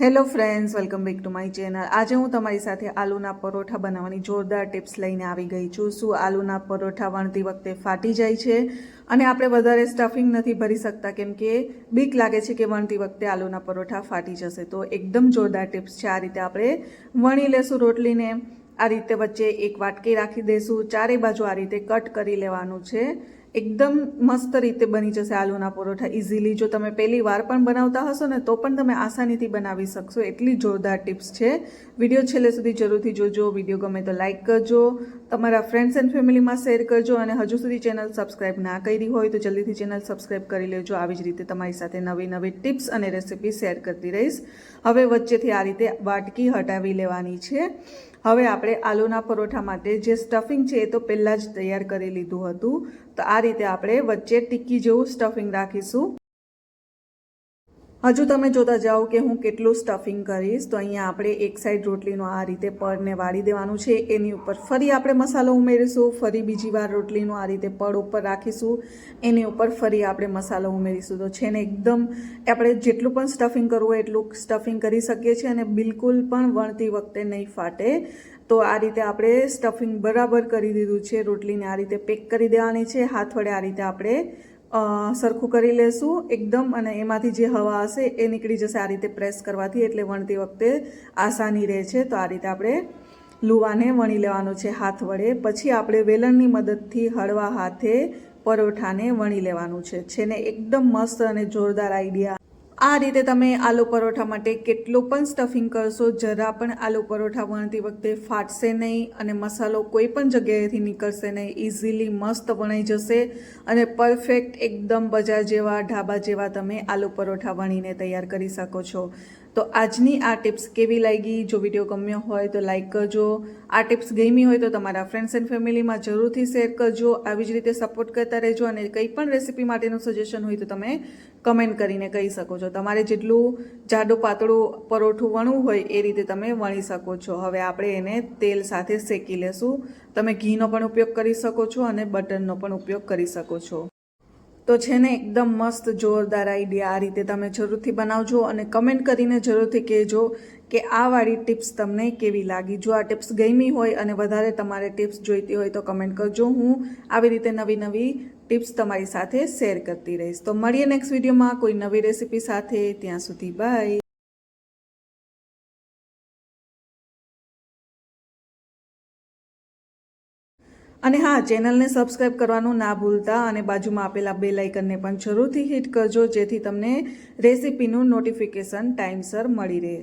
Hello friends welcome back to my channel આજે હું તમારી સાથે આલુના પરોઠા બનાવવાની જોરદાર ટિપ્સ લઈને આવી ગઈ છું. શું આલુના પરોઠા વણતી વખતે ફાટી જાય છે? અને આપણે વધારે સ્ટફિંગ નથી ભરી શકતા, કેમ કે બીક લાગે છે કે વણતી વખતે આલુના પરોઠા ફાટી જશે. તો એકદમ જોરદાર ટિપ્સ છે, આ રીતે આપણે વણી લેશું રોટલીને. આ રીતે વચ્ચે એક વાટકી રાખી દઈશું ચારે બાજુ આ રીતે કટ કરી લેવાનું છે. એકદમ મસ્ત રીતે બની જશે આલુના પરોઠા ઇઝીલી જો તમે પહેલી વાર પણ બનાવતા હશો ને, તો પણ તમે આસાનીથી બનાવી શકશો. એટલી જોરદાર ટિપ્સ છે. વીડિયો છેલ્લે સુધી જરૂરથી જોજો. વીડિયો ગમે તો લાઇક કરજો. તમારા ફ્રેન્ડ્સ એન્ડ ફેમિલીમાં શેર કરજો અને હજુ સુધી ચેનલ સબસ્ક્રાઇબ ના કરી હોય તો જલ્દીથી ચેનલ સબસ્ક્રાઇબ કરી લેજો. આવી જ રીતે તમારી સાથે નવી નવી ટિપ્સ અને રેસિપી શેર કરતી રહીશ. હવે વચ્ચેથી આ રીતે વાટકી હટાવી લેવાની છે. હવે આપણે આલુના પરોઠા માટે જે સ્ટફિંગ છે એ તો પહેલાં જ તૈયાર કરી લીધું હતું. તો આ રીતે આપણે વચ્ચે ટિક્કી જેવું સ્ટફિંગ રાખીશું. હજુ તમે જોતા જાઓ કે હું કેટલું સ્ટફિંગ કરીશ, તો અહીંયા આપણે એક સાઈડ રોટલીનો આ રીતે પડને વાળી દેવાનું છે. એની ઉપર ફરી આપણે મસાલો ઉમેરીશું, ફરી બીજી વાર રોટલીનો આ રીતે પડ ઉપર રાખીશું. એની ઉપર ફરી આપણે મસાલો ઉમેરીશું. તો છે ને એકદમ આપણે જેટલું પણ સ્ટફિંગ કરવું હોય એટલું સ્ટફિંગ કરી શકીએ છીએ અને બિલકુલ પણ વણતી વખતે નહીં ફાટે. તો આ રીતે આપણે સ્ટફિંગ બરાબર કરી દીધું છે. રોટલીને આ રીતે પેક કરી દેવાની છે. હાથ વડે આ રીતે આપણે સરખું કરી લેશું, એકદમ, અને એમાંથી જે હવા હશે એ નીકળી જશે આ રીતે પ્રેસ કરવાથી, એટલે વણતી વખતે આસાની રહે છે. તો આ રીતે આપણે લુવાને વણી લેવાનું છે હાથ વડે. પછી આપણે વેલણની મદદથી હળવા હાથે પરોઠાને વણી લેવાનું છે. છે ને એકદમ મસ્ત અને જોરદાર આઈડિયા આ રીતે તમે આલુ પરોઠા માટે કેટલું પણ સ્ટફિંગ કરશો, જરા પણ આલુ પરોઠા વણતી વખતે ફાટશે નહીં અને મસાલો કોઈ પણ જગ્યાએથી નીકળશે નહીં. ઇઝીલી મસ્ત વણાઈ જશે અને પરફેક્ટ એકદમ બજાર જેવા, ઢાબા જેવા તમે આલુ પરોઠા વણીને તૈયાર કરી શકો છો. તો આજની આ ટિપ્સ કેવી લાગી? જો વીડિયો ગમ્યો હોય તો લાઇક કરજો. આ ટિપ્સ ગમી હોય તો તમારા ફ્રેન્ડ્સ એન્ડ ફેમિલીમાં જરૂરથી શેર કરજો. આવી જ રીતે સપોર્ટ કરતા રહેજો અને કંઈ પણ રેસિપી માટેનું સજેશન હોય તો તમે કમેન્ટ કરીને કહી શકો છો. તમારે જેટલું જાડું પાતળું પરોઠું વણવું હોય એ રીતે તમે વણી શકો છો. હવે આપણે એને તેલ સાથે શેકી લેશું. તમે ઘીનો પણ ઉપયોગ કરી શકો છો અને બટરનો પણ ઉપયોગ કરી શકો છો. તો છે ને એકદમ મસ્ત જોરદાર આઈડિયા આ રીતે તમે જરૂરથી બનાવજો અને કમેન્ટ કરીને જરૂરથી કહેજો કે આ વાળી ટિપ્સ તમને કેવી લાગી. જો આ ટિપ્સ ગમી હોય અને વધારે તમારે ટિપ્સ જોઈતી હોય તો કમેન્ટ કરજો. હું આવી રીતે નવી નવી ટિપ્સ તમારી સાથે શેર કરતી રહીશ. તો મળીએ નેક્સ્ટ વિડીયોમાં કોઈ નવી રેસિપી સાથે. ત્યાં સુધી બાય અને હા, ચેનલને સબસ્ક્રાઇબ કરવાનું ના ભૂલતા અને બાજુમાં આપેલા બે લાઇકનને પણ જરૂરથી હિટ કરજો, જેથી તમને રેસીપીનું નોટિફિકેશન ટાઈમસર મળી રહે.